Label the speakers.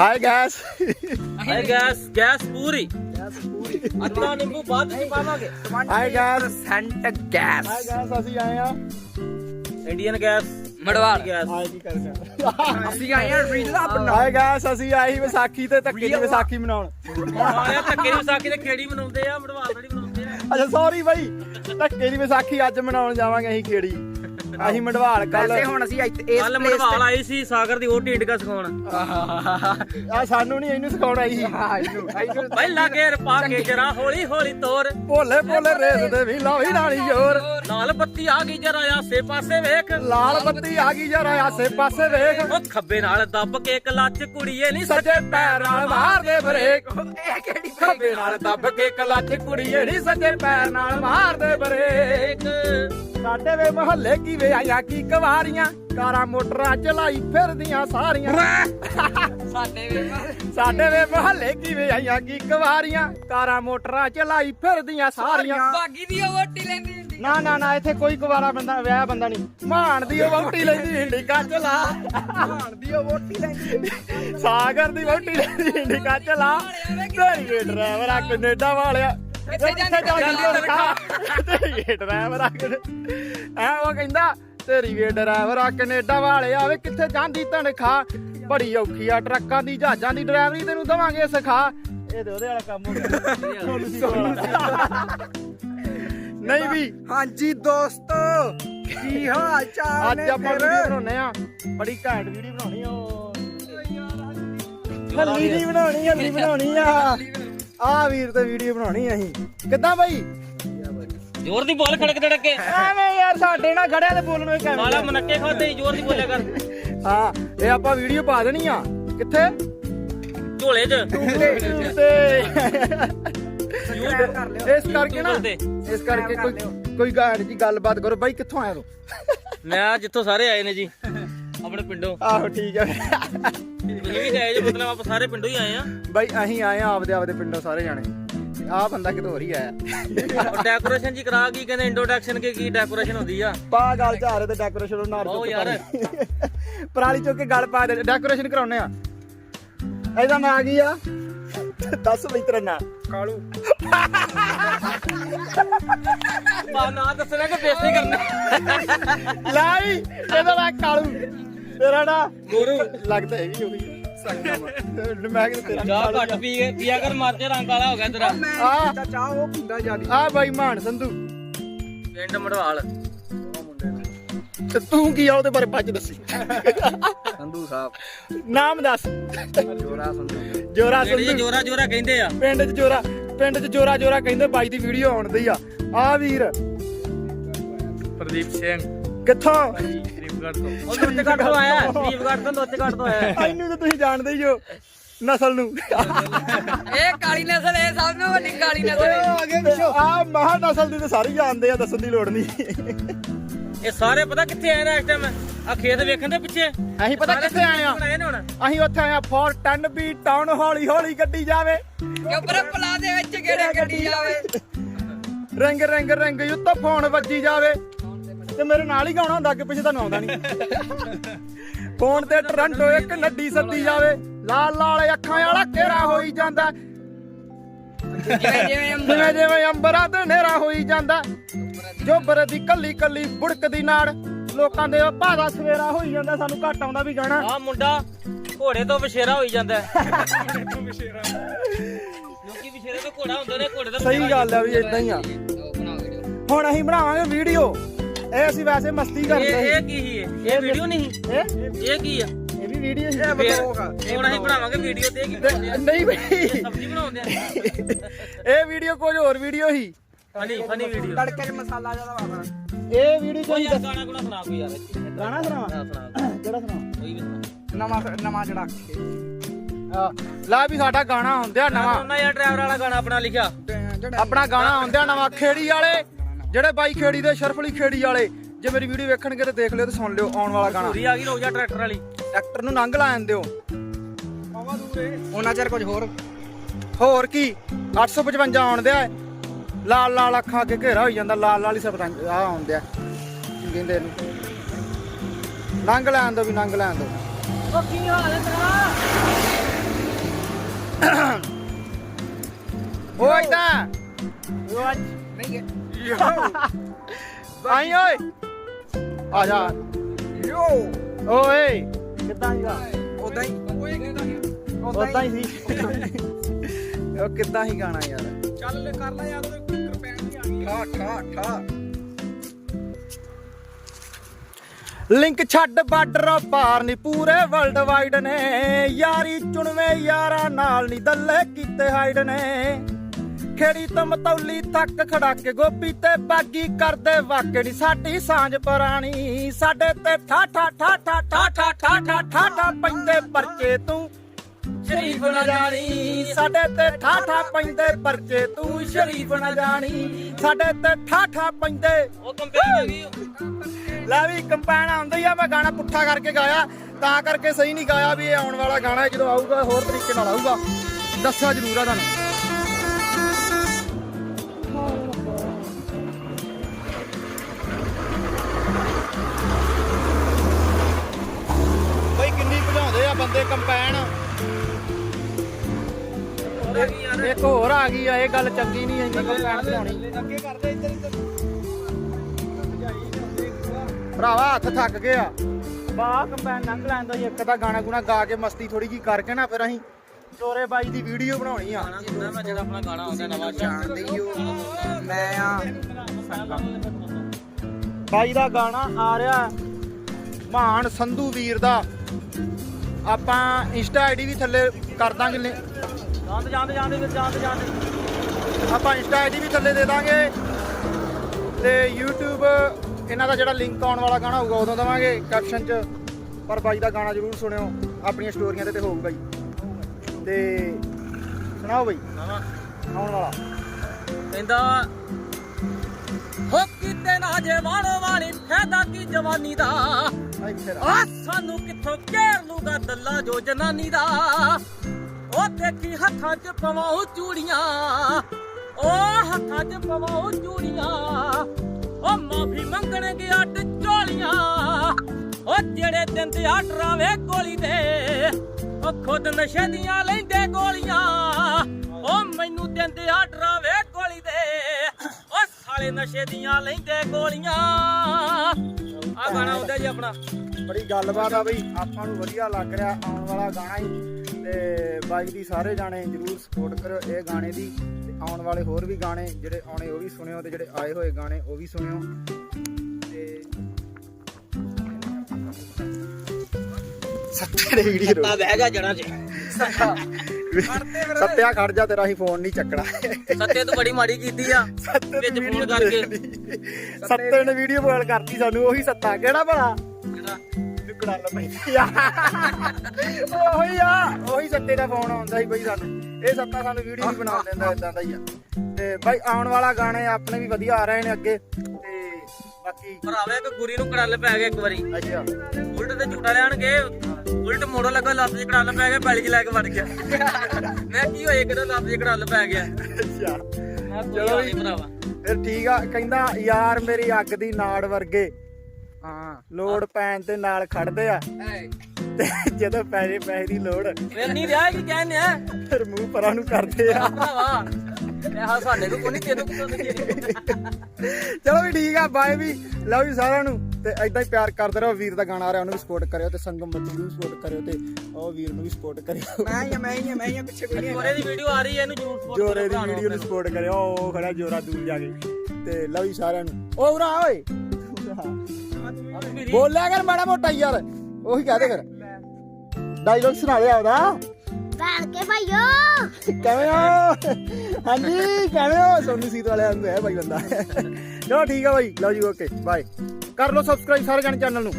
Speaker 1: High gas
Speaker 2: high gas gas ਪੂਰੀ ਅੱਧਾ ਨਿੰਬੂ ਬਾਅਦ ਚ ਪਾਵਾਂਗੇ
Speaker 1: ਹਾਈ ਗੈਸ
Speaker 3: ਸੈਂਟ ਗੈਸ
Speaker 1: ਹਾਈ ਗੈਸ ਅਸੀਂ ਆਏ ਆ
Speaker 2: ਇੰਡੀਅਨ ਗੈਸ
Speaker 3: ਮੜਵਾਲ
Speaker 2: ਗੈਸ
Speaker 3: ਅਸੀਂ ਆਏ ਆ ਰੀਲ ਦਾ
Speaker 1: ਹਾਈ ਗੈਸ ਅਸੀਂ ਆਏ ਸੀ ਵਿਸਾਖੀ ਤੇ ਧੱਕੇ ਦੀ ਵਿਸਾਖੀ ਮਨਾਉਣ
Speaker 2: ਆਇਆ ਧੱਕੇ ਦੀ ਵਿਸਾਖੀ ਤੇ ਖੇੜੀ ਮਨਾਉਂਦੇ ਆ ਮੜਵਾਲ ਵਾਲੀ ਮਨਾਉਂਦੇ ਆ
Speaker 1: ਅੱਛਾ ਸੌਰੀ ਬਾਈ ਧੱਕੇ ਦੀ ਵਿਸਾਖੀ ਅੱਜ ਮਨਾਉਣ ਜਾਵਾਂਗੇ ਅਸੀਂ ਖੇੜੀ ਅਸੀਂ ਮੰਡਵਾਲ ਕੱਲ
Speaker 3: ਵੈਸੇ ਹੁਣ ਅਸੀਂ ਇੱਥੇ ਇਸ
Speaker 2: ਕੱਲ
Speaker 3: ਪਲੇਸ
Speaker 2: ਮੜਵਾਲ ਆਈ ਸੀ ਸਾਗਰ ਦੀ ਉਹ ਢੀਂਡਕਾ ਸਿਖਾਉਣ।
Speaker 1: ਆ ਸਾਨੂੰ ਨਹੀਂ ਇਹਨੂੰ ਸਿਖਾਉਣਾ ਸੀ
Speaker 2: ਪਹਿਲਾਂ ਗੇਰ ਪਾ ਕੇ ਜਰਾ ਹੌਲੀ ਹੌਲੀ ਤੋਰ।
Speaker 1: ਭੋਲੇ ਭੋਲੇ ਰੇਸ ਦੇ ਵੀ ਲਾਵੀ ਨਾਲੀ ਜ਼ੋਰ।
Speaker 2: ਨਾਲ ਬੱਤੀ ਆ ਗਈ ਜਰਾ ਆਸੇ ਪਾਸੇ ਵੇਖ।
Speaker 1: ਲਾਲ ਬੱਤੀ ਆ ਗਈ ਜਰਾ ਆਸੇ ਪਾਸੇ ਵੇਖ।
Speaker 2: ਉਹ ਖੱਬੇ ਨਾਲ ਦੱਬ ਕੇ ਕਲੱਚ ਕੁੜੀਏ ਨਹੀਂ
Speaker 1: ਸੱਜੇ ਪੈਰ ਨਾਲ ਮਾਰਦੇ। ਬ੍ਰੇਕ।
Speaker 3: ਇਹ ਕਿਹੜੀ
Speaker 1: ਖੱਬੇ ਨਾਲ ਦੱਬ ਕੇ ਕਲੱਚ ਕੁੜੀਏ ਨੀ ਸੱਜੇ ਪੈਰ ਨਾਲ ਮਾਰਦੇ ਬ੍ਰੇਕ। ਸਾਡੇ ਵੇ ਮਹੱਲੇ ਕੀ ਵੇ ਆਇਆ ਕੀ ਕਵਾਰੀਆਂ? ਕਾਰਾਂ ਮੋਟਰਾਂ ਚਲਾਈ ਫਿਰਦੀਆਂ ਸਾਰੀਆਂ।
Speaker 3: ਸਾਡੇ ਵੇ
Speaker 1: ਸਾਡੇ ਵੇ ਮਹੱਲੇ ਕੀ ਵੇ ਆਇਆ ਕੀ ਕਵਾਰੀਆਂ? ਕਾਰਾਂ ਮੋਟਰਾਂ ਚਲਾਈ ਫਿਰਦੀਆਂ ਸਾਰੀਆਂ।
Speaker 3: ਬਾਗੀ ਦੀ ਉਹ ਵੋਟੀ ਲੈਂਦੀ ਹੁੰਦੀ।
Speaker 1: ਨਾ ਨਾ ਨਾ ਇੱਥੇ ਕੋਈ ਕੁਵਾਰਾ ਬੰਦਾ ਵਿਆਹ ਬੰਦਾ ਨਹੀਂ। ਮਾਣ ਦੀ ਉਹ ਵਹੁਟੀ ਲੈਂਦੀ ਹਿੰਡਿਕਾ ਚਲਾ।
Speaker 3: ਭਾਣ ਦੀ ਉਹ ਵੋਟੀ ਲੈਂਦੀ
Speaker 1: ਸਾਗਰ ਦੀ ਵਹੁਟੀ ਲੈਂਦੀ ਹਿੰਡਿਕਾ ਚਲਾ। ਤੇਰੀ ਡਰਾਈਵਰ ਆ ਕੈਨੇਡਾ ਵਾਲਿਆ।
Speaker 3: ਕਿੱਥੇ ਜਾਂਦੀ
Speaker 1: ਤੇਰੀ ਡਰਾਈਵਰ ਆ ਐ ਉਹ ਕਹਿੰਦਾ ਤੇਰੀ ਵੇ ਡਰਾਈਵਰ ਆ ਕੈਨੇਡਾ ਵਾਲਿਆ ਵੇ ਕਿੱਥੇ ਜਾਂਦੀ ਤਨਖਾ ਬੜੀ ਔਖੀ ਆ ਟਰੱਕਾਂ ਦੀ ਜਹਾਜ਼ਾਂ ਦੀ ਡਰਾਈਵਰੀ ਤੈਨੂੰ ਦਵਾਂਗੇ ਸਿਖਾ। ਇਹ ਤੇ ਉਹਦੇ ਵਾਲਾ ਕੰਮ ਹੋ ਗਿਆ। ਵਾਲਾ। ਨਹੀਂ ਵੀ।
Speaker 3: ਹਾਂਜੀ ਦੋਸਤੋ ਕੀ ਹਾਲ ਚਾਲ
Speaker 1: ਅੱਜ
Speaker 3: ਨੇ
Speaker 1: ਆਪਾਂ
Speaker 3: ਫਿਰ?
Speaker 1: ਵੀਡੀਓ ਬਣਾਉਣੇ ਆ। ਬੜੀ ਘੈਂਟ ਵੀਡੀਓ ਬਣਾਉਣੀ ਆ ਹੱਲੀ ਨਹੀਂ ਬਣਾਉਣੀ ਹੱਲੀ ਬਣਾਉਣੀ ਆ। ਆ ਵੀਰ ਤੇ ਵੀਡੀਓ ਬਣਾਉਣੀ ਆ ਅਸੀਂ। ਕਿੱਦਾਂ ਬਾਈ?
Speaker 2: ਜ਼ੋਰ ਦੀ ਬੋਲ ਖੜਕ ਧੜਕੇ
Speaker 1: ਐਵੇਂ ਯਾਰ ਸਾਡੇ ਨਾਲ ਖੜਿਆ ਤੇ ਬੋਲਣ ਵਿੱਚ
Speaker 2: ਵਾਲਾ
Speaker 1: ਐਵੇਂ
Speaker 2: ਮਨੱਕੇ ਖਾਦੇ ਜ਼ੋਰ ਦੀ ਬੋਲਿਆ ਕਰ।
Speaker 1: ਹਾਂ ਇਹ ਆਪਾਂ ਵੀਡੀਓ ਪਾ ਦੇਣੀ ਆ। ਕਿੱਥੇ?
Speaker 2: ਝੋਲੇ 'ਚ।
Speaker 1: ਤੇ ਇਸ ਕਰਕੇ ਨਾ। ਇਸ ਕਰਕੇ
Speaker 3: ਕਰ
Speaker 1: ਕੋਈ ਕੋਈ ਗਾਣ ਦੀ ਗੱਲਬਾਤ ਕਰੋ। ਬਾਈ ਕਿੱਥੋਂ ਆਇਆ ਤੂੰ
Speaker 2: ਮੈਂ ਜਿੱਥੋਂ ਸਾਰੇ ਆਏ ਨੇ ਜੀ। ਆਪਣੇ ਪਿੰਡੋਂ।
Speaker 1: ਆਹੋ ਠੀਕ ਹੈ
Speaker 2: ਤੁਸੀਂ ਵੀ ਗਏ ਜੇ ਮਤਲਬ ਆਪਾਂ ਸਾਰੇ ਪਿੰਡੋਂ ਹੀ ਆਏ ਆ।
Speaker 1: ਬਾਈ ਅਸੀਂ ਆਏ ਆ ਆਪਦੇ ਆਪਦੇ ਪਿੰਡੋਂ ਸਾਰੇ ਜਾਣੇ। ਆਹ ਬੰਦਾ ਕਿਤੋਂ ਹੋਰ ਹੀ ਆਇਆ
Speaker 2: ਡੈਕੋਰੇਸ਼ਨ ਜੀ ਕਰਾ ਕੀ ਕਹਿੰਦੇ ਇੰਟਰੋਡਕਸ਼ਨ ਕੇ ਕੀ ਡੈਕੋਰੇਸ਼ਨ ਹੁੰਦੀ ਆ?
Speaker 1: ਪਾ ਗੱਲ ਚ ਆ ਰਹੇ ਤੇ ਡੈਕੋਰੇਸ਼ਨ ਉਹ ਨਾਰ
Speaker 2: ਉਹ
Speaker 1: ਚੁੱਕ
Speaker 2: ਯਾਰ।
Speaker 1: ਪਰਾਲੀ ਚੁੱਕ ਕੇ ਗੱਲ ਪਾ ਦੇ ਡੈਕੋਰੇਸ਼ਨ ਕਰਾਉਨੇ ਆ। ਇਹਦਾ ਨਾਂ ਕੀ ਆ? ਦੱਸ ਬਈ ਤੇਰਾ ਨਾਂ। ਕਾਲੂ।
Speaker 2: ਬਾ ਨਾ ਦੱਸਣਾ ਕਿ ਬੇਇੱਜ਼ਤੀ ਕਰਨਾ।
Speaker 1: ਲਾਈ ਇਹਦਾ ਨਾਂ ਕਾਲੂ। ਤੇਰਾ ਨਾਂ?
Speaker 2: ਗੁਰੂ।
Speaker 1: ਲੱਗਦਾ ਹੈ ਵੀ ਉਹੀ ਮੈਂ। ਕਿ ਤੇਰਾ
Speaker 2: ਚਾਹ ਘੱਟ ਪੀ ਕੇ ਪੀਆ ਕਰ ਮਰ ਜਾ ਰੰਗ ਕਾਲਾ ਹੋ ਗਿਆ ਤੇਰਾ।
Speaker 3: ਮੈਂ। ਪੀਂਦਾ ਚਾਹ ਉਹ ਪੀਂਦਾ ਜਿਆਦੀ।
Speaker 1: ਆ ਬਾਈ ਮਾਨ ਸੰਧੂ।
Speaker 2: ਪਿੰਡ ਮੜਵਾਲ।
Speaker 1: ਤੇ ਤੂੰ ਕੀ ਆ ਉਹਦੇ ਬਾਰੇ ਪੱਜ ਦੱਸੀ?
Speaker 3: ਸੰਧੂ ਸਾਹਿਬ।
Speaker 1: ਨਾਮ ਦੱਸ।
Speaker 3: ਜੋਰਾ ਸੰਧੂ।
Speaker 1: ਜੋਰਾ
Speaker 2: ਜਿਹੜੀ
Speaker 1: ਸੰਧੂ।
Speaker 2: ਜੋਰਾ ਜੋਰਾ ਕਹਿੰਦੇ ਆ।
Speaker 1: ਪਿੰਡ 'ਚ ਜੋਰਾ ਪਿੰਡ 'ਚ ਜੋਰਾ ਜੋਰਾ ਕਹਿੰਦੇ ਬਾਈ ਦੀ ਵੀਡੀਓ ਆਉਣ ਦੀ ਆ। ਆ ਵੀਰ।
Speaker 2: ਪ੍ਰਦੀਪ ਸਿੰਘ।
Speaker 1: ਕਿੱਥੋਂ?
Speaker 2: ਤੋਂ। ਉਹ ਤੋਂ ਆਇਆ ਸ਼ਰੀਫਗੜ੍ਹ ਤੋਂ ਲੋਚ ਘੱਟ ਤੋਂ ਆਇਆ।
Speaker 1: ਇਹਨੂੰ ਤਾਂ ਤੁਸੀਂ ਜਾਣਦੇ ਹੀ ਹੋ ਨਸਲ ਨੂੰ।
Speaker 3: ਇਹ ਕਾਲੀ ਨਸਲ ਇਹ ਸਭ ਤੋਂ ਵੱਡੀ ਕਾਲੀ ਨਸਲ
Speaker 1: ਆ ਮਹਾ ਨਸਲ ਦੀ ਤਾਂ ਸਾਰੇ ਜਾਣਦੇ ਆ ਦੱਸਣ ਦੀ ਲੋੜ ਨਹੀਂ।
Speaker 2: ਇਹ ਸਾਰੇ ਪਤਾ ਕਿੱਥੇ ਆਏ ਨੇ ਇਸ ਟਾਈਮ ਆ ਖੇਤ ਵੇਖਣ ਦੇ ਪਿੱਛੇ?
Speaker 1: ਅਸੀਂ ਪਤਾ ਕਿੱਥੇ ਆਏ ਆ?
Speaker 2: ਬਣਾਏ ਨੇ ਹੁਣ?
Speaker 1: ਅਸੀਂ ਉੱਥੇ ਆਏ ਆ ਫੋਰ 10 ਬੀ ਟਾਊਨ ਹੌਲੀ ਹੌਲੀ ਗੱਡੀ ਜਾਵੇ।
Speaker 3: ਕਿਉਂ ਪਲਾ ਦੇ ਵਿੱਚ ਕਿਹੜੇ ਗੱਡੀ ਜਾਵੇ?
Speaker 1: ਰਿੰਗ ਰਿੰਗ ਰਿੰਗ ਉੱਤੋਂ ਫੋਨ ਵੱਜੀ ਜਾਵੇ। ਤੇ ਮੇਰੇ ਨਾਲ ਹੀ ਗਾਉਣਾ ਹੁੰਦਾ ਅੱਗੇ ਪਿੱਛੇ ਤੁਹਾਨੂੰ ਆਉਂਦਾ ਨਹੀਂ। ਫੋਨ ਤੇ ਟਰੰਟੋ ਇੱਕ ਨੱਡੀ ਸੱਦੀ ਜਾਵੇ ਲਾਲ ਲਾਲ ਅੱਖਾਂ ਵਾਲਾ ਘੇਰਾ ਹੋਈ ਜਾਂਦਾ।
Speaker 3: ਜਿਵੇਂ ਜਿਵੇਂ ਅੰਬਰ
Speaker 1: ਤੇ ਹਨੇਰਾ ਹੋਈ ਜਾਂਦਾ ਜੋਬਰ ਦੀ ਕੱਲੀ ਕੱਲੀ ਬੁੜਕਦੀ ਨਾੜ ਲੋਕਾਂ ਦੇ ਭਾਦਾ ਸਵੇਰਾ ਹੋਈ ਜਾਂਦਾ ਸਾਨੂੰ ਘੱਟ ਆਉਂਦਾ ਵੀ ਗਾਣਾ।
Speaker 2: ਆ ਮੁੰਡਾ ਘੋੜੇ ਤੋਂ ਵਿਸ਼ੇਰਾ ਹੋਈ ਜਾਂਦਾ। ਹੈ ਲੋਕੀ ਵਿਸ਼ੇਰੇ ਤੋਂ ਘੋੜਾ ਹੁੰਦੇ ਨੇ ਘੋੜੇ ਦਾ
Speaker 1: ਸਹੀ ਗੱਲ ਆ ਵੀ ਇਦਾਂ ਹੀ ਆ। ਹੁਣ ਅਸੀਂ ਬਣਾਵਾਂਗੇ ਵੀਡੀਓ। ਇਹ ਅਸੀਂ ਵੈਸੇ ਮਸਤੀ
Speaker 2: ਇਹ
Speaker 1: ਕਰਦੇ
Speaker 2: ਇਹ
Speaker 1: ਸੀ।
Speaker 2: ਕੀ ਸੀ? ਇਹ ਇਹ ਵੀਡੀਓ ਨਹੀਂ ਸੀ।
Speaker 1: ਇਹ
Speaker 2: ਇਹ ਕੀ ਆ?
Speaker 1: ਇਹ ਵੀ ਵੀਡੀਓ ਸੀ
Speaker 2: ਫਿਰ ਹੁਣ ਅਸੀਂ ਬਣਾਵਾਂਗੇ ਵੀਡੀਓ ਤੇ ਇਹ ਕੀ ਬਣਾਉਂਦੇ ਆ?
Speaker 1: ਨਹੀਂ ਬਈ।
Speaker 2: ਸਬਜ਼ੀ ਬਣਾਉਂਦੇ ਆ?
Speaker 1: ਇਹ ਵੀਡੀਓ ਕੁਝ ਹੋਰ ਵੀਡੀਓ ਸੀ।
Speaker 2: ਫਨੀ ਫਨੀ ਵੀਡੀਓ
Speaker 3: ਤੜਕੇ 'ਚ ਮਸਾਲਾ ਜ਼ਿਆਦਾ ਵਾਵਾ
Speaker 1: ਇਹ ਵੀਡੀਓ
Speaker 2: ਕੋਈ
Speaker 1: ਕੋਈ
Speaker 2: ਯਾਰ ਗਾਣਾ ਗੁਣਾ ਸੁਣਾ ਕੋਈ ਯਾਰ ਇੱਥੇ।
Speaker 1: ਗਾਣਾ ਸੁਣਾਵਾ?
Speaker 2: ਹਾਂ, ਸੁਣਾ
Speaker 1: ਕਿਹੜਾ ਸੁਣਾਵਾ?
Speaker 2: ਕੋਈ ਵੀ ਸੁਣਾ।
Speaker 3: ਨਵਾਂ ਨਵਾਂ ਚੜਾ ਕੇ
Speaker 1: ਆ, ਲੈ ਵੀ ਸਾਡਾ ਗਾਣਾ ਹੁੰਦਿਆ ਨਵਾਂ।
Speaker 2: ਉਹਨਾਂ ਯਾਰ ਡਰਾਈਵਰ ਵਾਲਾ ਗਾਣਾ ਆਪਣਾ ਲਿਖਿਆ।
Speaker 1: ਆਪਣਾ ਗਾਣਾ ਹੁੰਦਿਆ ਨਵਾਂ ਖੇੜੀ ਵਾਲੇ। ਜਿਹੜੇ ਬਾਈ ਖੇੜੀ ਦੇ ਸ਼ਰਫ ਅਲੀ ਖੇੜੀ ਵਾਲੇ ਜੇ ਮੇਰੀ ਵੀਡੀਓ ਵੇਖਣਗੇ ਤੇ ਦੇਖ ਲਿਓ ਤੇ ਸੁਣ ਲਿਓ ਆਉਣ ਵਾਲਾ ਗਾਣਾ।
Speaker 2: ਪੂਰੀ ਆ ਗਈ ਰੋਜਾ ਟਰੈਕਟਰ ਵਾਲੀ।
Speaker 1: ਟਰੈਕਟਰ ਨੂੰ ਨੰਗ ਲਾ ਦਿੰਦੇ ਹੋ।
Speaker 3: ਉਹਨਾਂ ਚਿਰ ਕੁਝ ਹੋਰ।
Speaker 1: ਹੋਰ ਕੀ? 855 ਆਉਣ ਦਿਆ। ਲਾਲ ਲਾਲ ਅੱਖਾਂ ਅੱਗੇ ਘੇਰਾ ਹੋਈ ਜਾਂਦਾ ਲਾਲ ਲਾਲ ਹੀ ਸਪਤੰਗ ਆ ਆਉਣ ਦਿਆ। ਕਹਿੰਦੇ ਇਹਨੂੰ ਨੰਗ ਲੈਣ ਦੋ ਵੀ ਨੰਗ ਲੈਣ ਦੋ।
Speaker 2: ਉਹ ਕੀ ਹਾਲ ਹੈ ਤੇਰਾ?
Speaker 1: ਓਏ ਦਾ ਰੋਜ ਨਹੀਂ ਆਈ ਓਏ ਆ ਜਾ
Speaker 4: ਯੋ
Speaker 1: ਓਏ ਕਿੱਦਾਂ ਹੀਗਾ
Speaker 4: ਉਦਾਂ ਹੀ
Speaker 1: ਉਦਾਂ ਹੀ ਸੀ ਉਹ ਕਿੱਦਾਂ ਹੀ ਗਾਣਾ ਯਾਰ
Speaker 4: ਚੱਲ ਕਰ ਲੈ ਯਾਰ ਉਹਦੇ ਕਿਰਪੈਨ ਨਹੀਂ ਆ ਗਈ ਠਾ ਠਾ ਠਾ
Speaker 1: ਲਿੰਕ ਛੱਡ ਬਾਰਡਰ ਪਾਰ ਨਹੀਂ ਪੂਰੇ ਵਰਲਡ ਵਾਈਡ ਨੇ। ਯਾਰੀ ਚੁਣਵੇਂ ਯਾਰਾਂ ਨਾਲ ਨਹੀਂ ਦੱਲੇ ਕੀਤੇ ਹਾਈਡ ਨੇ। ਖੇੜੀ ਤੋਂ ਮਤੌਲੀ ਤੱਕ ਖੜਾ ਕੇ ਗੋਪੀ ਤੇ ਬਾਗੀ ਕਰਦੇ ਵਾਕੇ ਨਹੀਂ ਸਾਡੀ ਸਾਂਝ ਪੁਰਾਣੀ ਸਾਡੇ ਤੇ ਠਾ ਠਾ ਠਾ ਠਾ ਠਾ ਠਾ ਠਾ ਠਾ ਠਾ ਠਾ ਪੈਂਦੇ ਪਰਚੇ ਤੂੰ ਸ਼ਰੀਫ ਨਾ ਜਾਣੀ ਸਾਡੇ ਤੇ ਠਾ ਠਾ ਪੈਂਦੇ ਪਰਚੇ ਤੂੰ ਸ਼ਰੀਫ ਨਾ ਜਾਣੀ ਸਾਡੇ ਤੇ ਠਾ ਠਾ ਪੈਂਦੇ
Speaker 2: ਉਹ ਕੰਪੇਨ ਹੋ ਗਈ
Speaker 1: ਲੈ ਵੀ ਕੰਪੈਨ ਆਉਂਦੀ ਆ ਮੈਂ ਗਾਣਾ ਪੁੱਠਾ ਕਰਕੇ ਗਾਇਆ ਤਾਂ ਕਰਕੇ ਸਹੀ ਨਹੀਂ ਗਾਇਆ ਵੀ ਇਹ ਆਉਣ ਵਾਲਾ ਗਾਣਾ ਜਦੋਂ ਆਊਗਾ ਹੋਰ ਤਰੀਕੇ ਨਾਲ ਆਊਗਾ ਦੱਸਿਆ ਜ਼ਰੂਰ ਆ ਤੁਹਾਨੂੰ ਕੰਪੈਨ। ਇੱਕ ਹੋਰ ਆ ਗਈ ਆ ਇਹ ਗੱਲ ਚੰਗੀ ਨਹੀਂ ਇੰਨੀ ਕੰਪੈਨ ਭਜਾਉਣੀ
Speaker 4: ਅੱਗੇ ਕਰਦੇ ਇੱਧਰ ਇੱਧਰ
Speaker 1: ਭਰਾਵਾ ਹੱਥ ਥੱਕ ਗਏ ਆ। ਬਾ ਕੰਪੈਨ ਲੰਘ ਲੈਂਦਾ ਸੀ ਇੱਕ ਤਾਂ ਗਾਣਾ ਗੁਣਾ ਗਾ ਕੇ ਮਸਤੀ ਥੋੜੀ ਜੀ ਕਰਕੇ ਨਾ ਫਿਰ ਅਸੀਂ ਚੋਰੇ ਬਾਈ ਦੀ ਵੀਡੀਓ ਬਣਾਉਣੀ ਆ।
Speaker 2: ਗਾਣਾ ਸੁਣਨਾ ਮੈਂ ਜਿਹੜਾ ਆਪਣਾ ਗਾਣਾ ਆਉਂਦਾ ਨਵਾਂ
Speaker 4: ਜਾਣਦੇ ਹੀ ਹੋ ਮੈਂ ਆ।
Speaker 1: ਬਾਈ ਦਾ ਗਾਣਾ ਆ ਰਿਹਾ ਮਹਾਨ ਸੰਧੂ ਵੀਰ ਦਾ। ਆਪਾਂ ਇੰਸਟਾ ਆਈਡੀ ਵੀ ਥੱਲੇ ਕਰ ਦਾਂਗੇ
Speaker 2: ਜਾਂਦੇ ਜਾਂਦੇ ਜਾਂਦੇ ਫਿਰ ਜਾਂਦੇ ਜਾਂਦੇ।
Speaker 1: ਆਪਾਂ ਇੰਸਟਾ ਆਈਡੀ ਵੀ ਥੱਲੇ ਦੇ ਦਾਂਗੇ। ਤੇ YouTube ਇਹਨਾਂ ਦਾ ਜਿਹੜਾ ਲਿੰਕ ਆਉਣ ਵਾਲਾ ਗਾਣਾ ਹੋਊਗਾ ਉਦੋਂ ਦਵਾਂਗੇ ਕੈਪਸ਼ਨ 'ਚ। ਪਰ ਬਾਈ ਦਾ ਗਾਣਾ ਜ਼ਰੂਰ ਸੁਣਿਓ ਆਪਣੀਆਂ ਸਟੋਰੀਆਂ ਤੇ ਤੇ ਹੋਊਗਾ ਜੀ ਤੇ ਸੁਣਾਓ ਬਾਈ। ਆਉਣ ਵਾਲਾ।
Speaker 2: ਕਹਿੰਦਾ ਹੋ ਕਿਤੇ ਨਾ ਜੇ ਵਾਣੋ ਵਾਲੀ ਫਾਇਦਾ ਕੀ ਜਵਾਨੀ ਦਾ? ਆ ਸਾਨੂੰ ਕਿੱਥੋਂ ਘੇਰ ਲੂਗਾ ਦੱਲਾ ਜੋ ਜਨਾਨੀ ਦਾ? ਉਹ ਦੇਖੀ ਹੱਥਾਂ 'ਚ ਪਵਾਉ ਚੂੜੀਆਂ? ਉਹ ਹੱਥਾਂ 'ਚ ਪਵਾਉ ਚੂੜੀਆਂ। ਉਹ ਮਾਫੀ ਮੰਗਣ ਗਿਆ ਝੋਲੀਆਂ ਉਹ ਜਿਹੜੇ ਦਿੰਦੇ ਆ ਡਰਾਵੇ ਗੋਲੀ ਦੇ ਉਹ ਖੁਦ ਨਸ਼ੇ ਦੀਆਂ ਲੈਂਦੇ ਗੋਲੀਆਂ। ਉਹ ਮੈਨੂੰ ਦਿੰਦੇ ਆ ਡਰਾਵੇ ਸਾਲੇ ਨਸ਼ੇ ਦੀਆਂ ਲੈਂਦੇ ਗੋਲੀਆਂ। ਆ ਗਾਣਾ ਆਉਂਦਾ ਜੀ ਆਪਣਾ।
Speaker 1: ਬੜੀ ਗੱਲਬਾਤ ਆ ਬਈ ਆਪਾਂ ਨੂੰ ਵਧੀਆ ਲੱਗ ਰਿਹਾ ਆਉਣ ਵਾਲਾ ਗਾਣਾ ਹੀ। ਤੇ ਬਾਈ ਦੀ ਸਾਰੇ ਗਾਣੇ ਜਰੂਰ ਸਪੋਰਟ ਕਰਿਓ ਇਹ ਗਾਣੇ ਦੀ। ਤੇ ਆਉਣ ਵਾਲੇ ਹੋਰ ਵੀ ਗਾਣੇ ਜਿਹੜੇ ਆਉਣੇ ਉਹ ਵੀ ਸੁਣਿਓ ਤੇ ਜਿਹੜੇ ਆਏ ਹੋਏ ਗਾਣੇ ਉਹ ਵੀ ਸੁਣਿਓ। ਤੇ ਸੱਤੇ ਦੇ ਵੀਡੀਓ
Speaker 2: ਤਾਂ ਬਹਿ ਗਿਆ ਜਣਾ ਚ।
Speaker 1: ਸੱਤਿਆ ਖੜ ਜਾ ਤੇਰਾ ਹੀ ਫੋਨ ਨਹੀਂ ਚੱਕਣਾ।
Speaker 2: ਸੱਤੇ ਤੂੰ ਬੜੀ ਮਾੜੀ ਕੀਤੀ ਆ।
Speaker 1: ਸੱਤੇ
Speaker 2: ਵਿੱਚ ਫੋਨ ਕਰਕੇ।
Speaker 1: ਸੱਤੇ ਨੇ ਵੀਡੀਓ ਕਾਲ ਕਰਤੀ ਸਾਨੂੰ ਉਹੀ ਸੱਤਾ। ਕਿਹੜਾ ਭਲਾ? ਨਿਕੜਾ ਪੈਂਦੀ ਆ ਉਹੀ ਆ ਉਹੀ ਸੱਤੇ ਦਾ ਫੋਨ ਆਉਂਦਾ ਸੀ ਬਈ ਸਾਨੂੰ। ਇਹ ਸੱਤਾ ਸਾਨੂੰ ਵੀਡੀਓ ਵੀ ਬਣਾ ਦਿੰਦਾ ਇਦਾਂ ਦਾ ਹੀ ਆ। ਤੇ ਬਾਈ ਆਉਣ ਵਾਲਾ ਗਾਣੇ ਆਪਣੇ ਵੀ ਵਧੀਆ ਆ ਰਹੇ ਨੇ ਅੱਗੇ। ਤੇ ਬਾਕੀ
Speaker 2: ਭਰਾਵੇ ਇੱਕ ਗੁਰੀ ਨੂੰ ਕੜਲ ਪੈ ਗਿਆ ਇੱਕ ਵਾਰੀ।
Speaker 1: ਅੱਛਾ।
Speaker 2: ਉਲਟ ਤੇ ਝੂਟਾ ਲੈਣ ਗਏ ਉਲਟ ਮੋੜੋ ਲੱਗਾ ਲੱਤ 'ਚ ਕੜਲ ਪੈ ਗਿਆ ਪੈਲੀ 'ਚ ਲੈ ਕੇ ਵੜ ਗਿਆ। ਮੈਂ ਕੀ ਹੋਏ ਕਿਦੋਂ ਲੱਤ 'ਚ ਕੜਲ ਪੈ ਗਿਆ।
Speaker 1: ਅੱਛਾ। ਚਲੋ ਜੀ।
Speaker 2: ਭਰਾਵਾ।
Speaker 1: ਫਿਰ ਠੀਕ ਆ ਕਹਿੰਦਾ ਯਾਰ ਮੇਰੀ ਅੱਗ ਦੀ ਨਾੜ ਵਰਗੇ। ਹਾਂ। ਲੋੜ ਪੈਣ ਤੇ ਨਾਲ ਖੜਦੇ ਆ। ਤੇ ਜਦੋਂ ਪੈਸੇ ਪੈਸੇ ਦੀ ਲੋੜ
Speaker 2: ਫਿਰ ਨਹੀਂ ਰਿਹਾ ਕੀ ਕਹਿੰਦੇ ਆ
Speaker 1: ਫਿਰ ਮੂੰਹ ਪਰਾਂ ਨੂੰ ਕਰਦੇ ਆ।
Speaker 2: ਭਰਾਵਾ ਇਹ ਸਾਡੇ ਨੂੰ ਕੋਈ ਨਹੀਂ ਤੈਨੂੰ ਕਿਤੋਂ ਦੇ
Speaker 1: ਚਲੋ ਵੀ ਠੀਕ ਆ ਬਾਏ ਵੀ। ਲਵ ਯੂ ਸਾਰਿਆਂ ਨੂੰ। ਤੇ ਐਦਾਂ ਹੀ ਪਿਆਰ ਕਰਦੇ ਰਹੋ ਵੀਰ ਦਾ ਗਾਣਾ ਆ ਰਿਹਾ ਉਹਨੂੰ ਵੀ ਸਪੋਰਟ ਕਰਿਓ ਤੇ ਸੰਗਮ ਬੱਚੀ ਨੂੰ ਵੀ ਸਪੋਰਟ ਕਰਿਓ ਤੇ ਉਹ ਵੀਰ ਨੂੰ ਵੀ ਸਪੋਰਟ ਕਰਿਓ।
Speaker 4: ਮੈਂ ਹੀ ਮੈਂ ਹੀ ਮੈਂ ਹੀ ਪਿੱਛੇ ਕੋਈ ਨਹੀਂ
Speaker 2: ਜੋਰੇ ਦੀ ਵੀਡੀਓ ਆ ਰਹੀ ਹੈ ਇਹਨੂੰ ਜ਼ਰੂਰ support
Speaker 1: ਜੋਰੇ ਦੀ
Speaker 2: ਕਰੋ
Speaker 1: ਵੀਡੀਓ ਨੂੰ ਸਪੋਰਟ ਕਰਿਓ ਉਹ ਖੜਾ ਜੋਰਾ ਦੂਰ ਜਾ ਕੇ। ਤੇ ਲਵ ਯੂ ਸਾਰਿਆਂ ਨੂੰ। ਓ ਉਰਾ ਓਏ। ਬੋਲਿਆ ਕਰ ਮਾੜਾ ਮੋਟਾ ਯਾਰ। ਉਹੀ ਕਹਦੇ ਫਿਰ। ਡਾਇਲੌਗ ਸੁਣਾ ਦੇ ਆਉਦਾ
Speaker 5: ਭੈਣ ਕੇ ਭਾਈਓ।
Speaker 1: ਕਿਵੇਂ ਹੋ? ਹਾਂਜੀ ਕਿਵੇਂ ਹੋ? ਸੋਨੀ ਸੀਤ ਵਾਲਿਆਂ ਨੂੰ ਹੈ ਭਾਈ ਬੰਦਾ। ਚਲੋ ਠੀਕ ਆ ਭਾਈ ਲਓ ਜੀ ਓਕੇ ਬਾਏ ਕਰ ਲਓ ਸਬਸਕ੍ਰਾਈਬ ਸਾਰੇ ਜਣ ਚੈਨਲ ਨੂੰ।